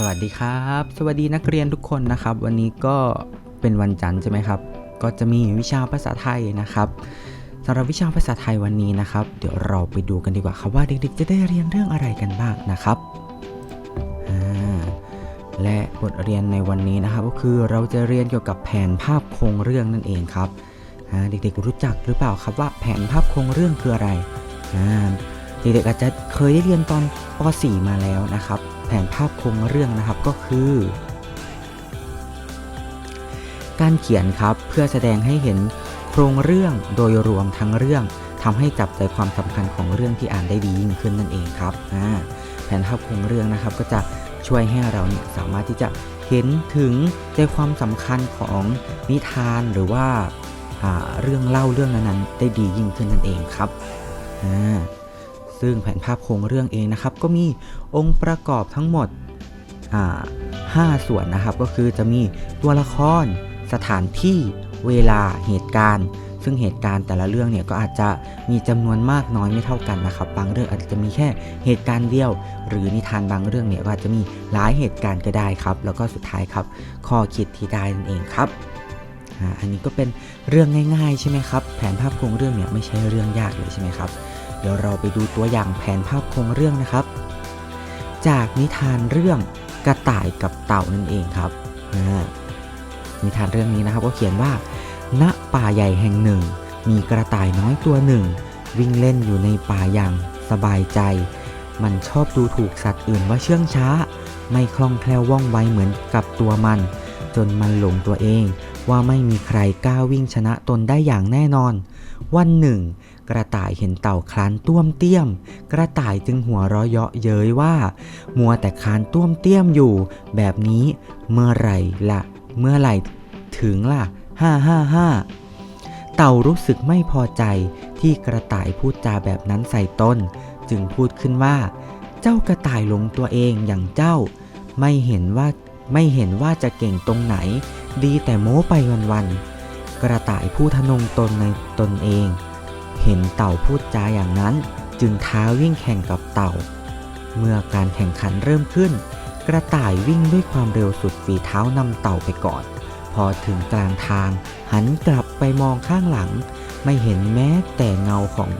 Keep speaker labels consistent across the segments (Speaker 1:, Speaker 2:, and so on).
Speaker 1: สวัสดีครับ สวัสดีนักเรียนทุกคนนะครับ วันนี้ก็เป็นวันจันทร์ใช่ไหมครับ ก็จะมีวิชาภาษาไทยนะครับสำหรับวิชาภาษาไทยวันนี้นะครับ เดี๋ยวเราไปดูกันดีกว่าครับว่าเด็กๆจะได้เรียนเรื่องอะไรกันบ้างนะครับและบทเรียนในวันนี้นะครับ ก็คือเราจะเรียนเกี่ยวกับแผนภาพโครงเรื่องนั่นเองครับเด็กๆรู้จักหรือเปล่าครับว่าแผนภาพโครงเรื่องคืออะไรอ่า ด็กๆอาจจะเคยได้เรียนตอนป .4 มาแล้วนะครับ แผนภาพโครงเรื่องนะครับก็คือ การเขียนครับเพื่อแสดงให้เห็นโครงเรื่องโดยรวมทั้งเรื่องทำให้จับใจความสำคัญของเรื่องที่อ่านได้ดียิ่งขึ้นนั่นเองครับแผนภาพโครงเรื่องนะครับก็จะช่วยให้เราเนี่ยสามารถที่จะเห็นถึงใจความสำคัญของนิทานหรือว่าอ่าเรื่องเล่าเรื่องนั้นๆได้ดียิ่งขึ้นนั่นเองครับอ่า ซึ่งแผนภาพโครงเรื่องเองนะครับ ก็มีองค์ประกอบทั้งหมดอ่าห้าส่วนนะครับ ก็คือจะมีตัวละคร สถานที่เวลาเหตุการณ์ ซึ่งเหตุการณ์แต่ละเรื่องเนี่ยก็อาจจะมีจำนวนมากน้อยไม่เท่ากันนะครับ บางเรื่องอาจจะมีแค่เหตุการณ์เดียว หรือนิทานบางเรื่องเนี่ยก็อาจจะมีหลายเหตุการณ์ก็ได้ครับ แล้วก็สุดท้ายครับข้อคิดที่ได้นั่นเองครับอันนี้ก็เป็นเรื่องง่ายๆใช่ไหมครับ แผนภาพโครงเรื่องเนี่ยไม่ใช่เรื่องยากเลยใช่ไหมครับ เดี๋ยวเราไปดูตัวอย่างแผนภาพโครงเรื่องนะครับ จากนิทานเรื่องกระต่ายกับเต่านั่นเองครับนิทานเรื่องนี้นะครับก็เขียนว่า ณป่าใหญ่แห่งหนึ่ง มีกระต่ายน้อยตัวหนึ่ง วิ่งเล่นอยู่ในป่าอย่างสบายใจ มันชอบดูถูกสัตว์อื่นว่าเชื่องช้า ไม่คล่องแคล่วว่องไวเหมือนกับตัวมัน จนมันหลงตัวเองว่าไม่มีใครกล้าวิ่งชนะตนได้อย่างแน่นอน วันหนึ่ง กระต่ายเห็นเต่าคลานต้วมเตี้ยม กระต่ายจึงหัวเราะเยาะเย้ยว่า มัวแต่คลานต้วมเตี้ยมอยู่ แบบนี้เมื่อไหร่ละเมื่อไหร่ถึงล่ะห้าห้าห้าเต่ารู้สึกไม่พอใจที่กระต่ายพูดจาแบบนั้นใส่ตนจึงพูดขึ้นว่า เจ้ากระต่ายหลงตัวเองอย่างเจ้า ไม่เห็นว่าไม่เห็นว่าจะเก่งตรงไหน ดีแต่โม้ไปวันๆ กระต่ายผู้ทะนงตนในตนเอง เห็นเต่าพูดจาอย่างนั้นจึงท้าวิ่งแข่งกับเต่า เมื่อการแข่งขันเริ่มขึ้น กระต่ายวิ่งด้วยความเร็วสุดฝีเท้านำเต่าไปก่อน พอถึงกลางทางหันกลับไปมองข้างหลัง ไม่เห็นแม้แต่เงาของ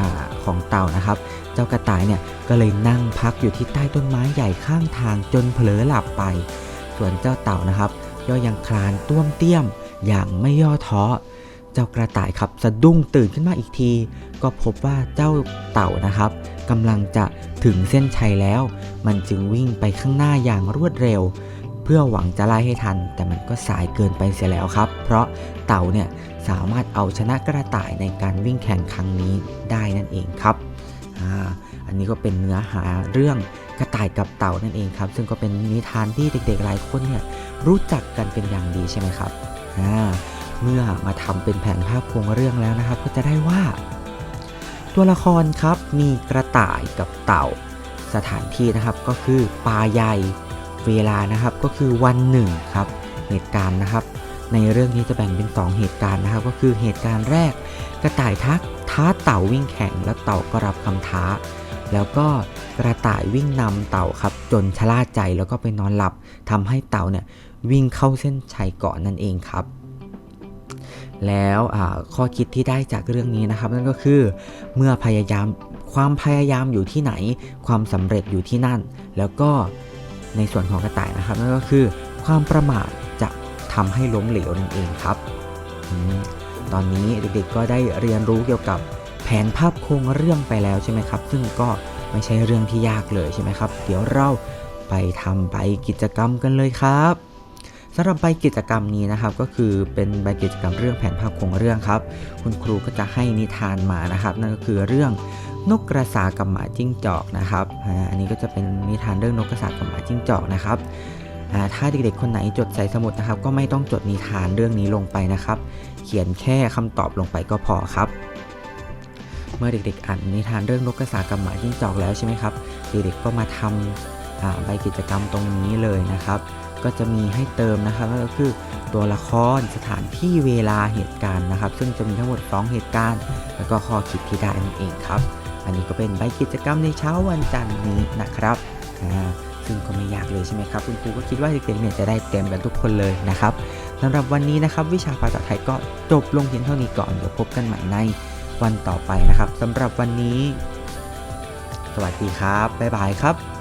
Speaker 1: อของเต่านะครับ เจ้ากระต่ายเนี่ยก็เลยนั่งพักอยู่ที่ใต้ต้นไม้ใหญ่ข้างทางจนเผลอหลับไป ส่วนเจ้าเต่านะครับก็ยังคลานต้วมเตี้ยม อย่างไม่ย่อท้อ เจ้ากระต่ายครับสะดุ้งตื่นขึ้นมาอีกที ก็พบว่าเจ้าเต่านะครับกำลังจะถึงเส้นชัยแล้ว มันจึงวิ่งไปข้างหน้าอย่างรวดเร็ว เพื่อหวังจะไล่ให้ทัน แต่มันก็สายเกินไปเสียแล้วครับ เพราะเต่าเนี่ยสามารถเอาชนะกระต่ายในการวิ่งแข่งครั้งนี้ได้นั่นเองครับอ่าอันนี้ก็เป็นเนื้อหาเรื่องกระต่ายกับเต่านั่นเองครับ ซึ่งก็เป็นนิทานที่เด็กๆหลายคนเนี่ยรู้จักกันเป็นอย่างดีใช่ไหมครับ เมื่อมาทำเป็นแผนภาพโครงเรื่องแล้วนะครับ ก็จะได้ว่า ตัวละครครับมีกระต่ายกับเต่า สถานที่นะครับก็คือป่าใหญ่เวลานะครับก็คือวันหนึ่งครับ เหตุการณ์นะครับ ในเรื่องนี้จะแบ่งเป็น 2 เหตุการณ์นะครับ ก็คือเหตุการณ์แรก กระต่ายทักท้าเต่าวิ่งแข่งแล้วเต่าก็รับคำท้า แล้วก็กระต่ายวิ่งนำเต่าครับจนชะล่าใจแล้วก็ไปนอนหลับทำให้เต่าเนี่ย วิ่งเข้าเส้นชัยก่อนนั่นเองครับ แล้วข้อคิดที่ได้จากเรื่องนี้นะครับ นั่นก็คือเมื่อพยายามความพยายามอยู่ที่ไหน ความสำเร็จอยู่ที่นั่น แล้วก็ในส่วนของกระต่ายนะครับ นั่นก็คือความประมาทจะทำให้ล้มเหลวนั่นเองครับอตอนนี้เด็กๆก็ได้เรียนรู้เกี่ยวกับแผนภาพโครงเรื่องไปแล้วใช่ไหมครับ ซึ่งก็ไม่ใช่เรื่องที่ยากเลยใช่ไหมครับ เดี๋ยวเราไปทำใบกิจกรรมกันเลยครับ สำหรับใบกิจกรรมนี้นะครับ ก็คือเป็นใบกิจกรรมเรื่องแผนภาพโครงเรื่องครับ คุณครูก็จะให้นิทานมานะครับ นั่นก็คือเรื่องนกกระสากับหมาจิ้งจอกนะครับอันนี้ก็จะเป็นนิทานเรื่องนกกระสากับหมาจิ้งจอกนะครับถ้าเด็กๆคนไหนจดใส่สมุดนะครับ ก็ไม่ต้องจดนิทานเรื่องนี้ลงไปนะครับ เขียนแค่คำตอบลงไปก็พอครับเมื่อเด็กๆอ่านนิทานเรื่องนกกระสากับหมาจิ้งจอกแล้วใช่ไหมครับ เด็กๆก็มาทำอ่าใบกิจกรรมตรงนี้เลยนะครับ ก็จะมีให้เติมนะครับก็คือตัวละครสถานที่เวลาเหตุการณ์นะครับ ซึ่งจะมีทั้งหมด 2 เหตุการณ์ แล้วก็ข้อคิดที่ได้นั่นเองครับ อันนี้ก็เป็นใบกิจกรรมในเช้าวันจันทร์นี้นะครับอ่าซึ่งก็ไม่ยากเลยใช่ไหมครับ คุณครูก็คิดว่าเด็กๆเนี่ยจะได้เต็มกันทุกคนเลยนะครับสำหรับวันนี้นะครับ วิชาภาษาไทยก็จบลงเพียงเท่านี้ก่อนเดี๋ยวพบกันใหม่ในวันต่อไปนะครับสำหรับวันนี้ สวัสดีครับบ๊ายบายครับ